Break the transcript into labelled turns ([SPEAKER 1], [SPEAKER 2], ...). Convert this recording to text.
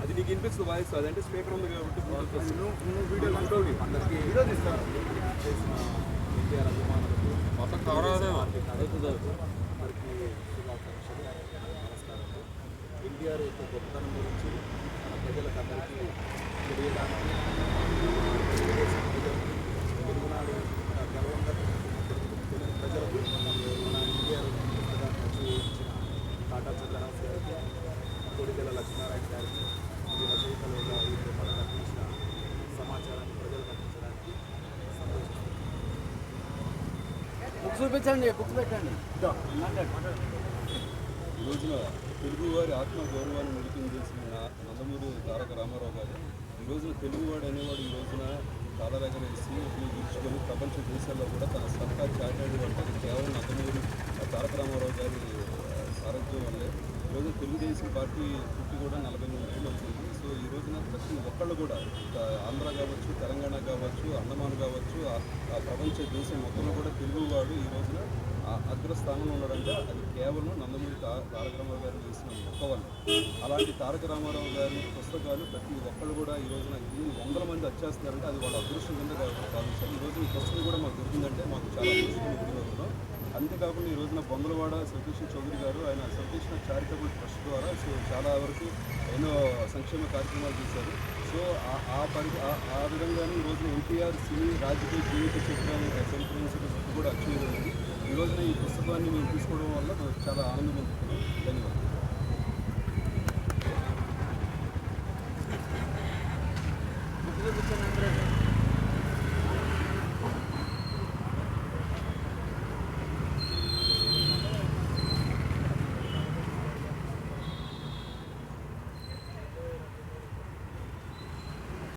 [SPEAKER 1] అది నీకు వినిపిస్తుంది వాయిస్ అదంటే స్పీకర్ ఉంది కాబట్టి
[SPEAKER 2] వీడియో
[SPEAKER 1] ఇంకోటి అందరికీ
[SPEAKER 2] వీడియో తీస్తాను
[SPEAKER 1] ఎన్టీఆర్
[SPEAKER 3] మొత్తం కవర్ అవుదేమో
[SPEAKER 1] ఎన్టీఆర్ యొక్క గొప్పతనం గురించి మన ప్రజలకు అందరికీ తెలియడానికి
[SPEAKER 4] బుక్స్ చూపించండి బుక్స్ పెట్టండి
[SPEAKER 1] ఈ రోజున తెలుగువారి ఆత్మ గౌరవాన్ని నిలిపిన చేసిన నందమూరి తారక రామారావు గారు. ఈ రోజున తెలుగువాడు అనేవాడు ఈ రోజున కాలరెగరేసి ఉపయోగించుకొని ప్రపంచ దేశాల్లో కూడా తన సత్తా చాటాడు అంటే కేవలం నందమూరి తారక రామారావు గారి సారథ్యం వల్లే. ఈరోజు తెలుగుదేశం పార్టీ పుట్టి కూడా నలభై మూడు ఏళ్ళు అవుతుంది సో ఈ రోజున ప్రతి ఒక్కళ్ళు కూడా ఆంధ్ర కావచ్చు తెలంగాణ కావచ్చు అండమాన్ కావచ్చు ప్రపంచ దేశం మొత్తంలో కూడా తెలుగువాడు ఈ రోజున ఆ అగ్రస్థానంలో ఉన్నాడంటే. అది కేవలం నందమూరి తా తారక రామారావు గారు వేసిన ఒక్క వల్ల అలాంటి తారక రామారావు గారి పుస్తకాలు ప్రతి ఒక్కళ్ళు కూడా ఈ రోజున ఇన్ని వందల మంది వచ్చేస్తున్నారంటే అది వాళ్ళ అదృష్టం కింద కాదు. సార్ ఈ రోజు ఈ పుస్తకం కూడా మాకు దొరికిందంటే మాకు చాలా అదృష్టం అంతేకాకుండా ఈ రోజున బొందలవాడ సతీష్ చౌదరి గారు ఆయన సతీష్ చారిటబుల్ ట్రస్ట్ ద్వారా సో చాలా వరకు ఎన్నో సంక్షేమ కార్యక్రమాలు చేశారు. సో ఆ- పరి ఆ- విధంగానే ఈ రోజున ఎన్టీఆర్ సినీ రాజకీయ జీవిత చిత్రాన్ని సంప్రదించిన కూడా అచ్చేది అయింది ఈ రోజున ఈ పుస్తకాన్ని మేము తీసుకోవడం వల్ల నాకు చాలా ఆనందం పొందుతున్నాం. ధన్యవాదాలు.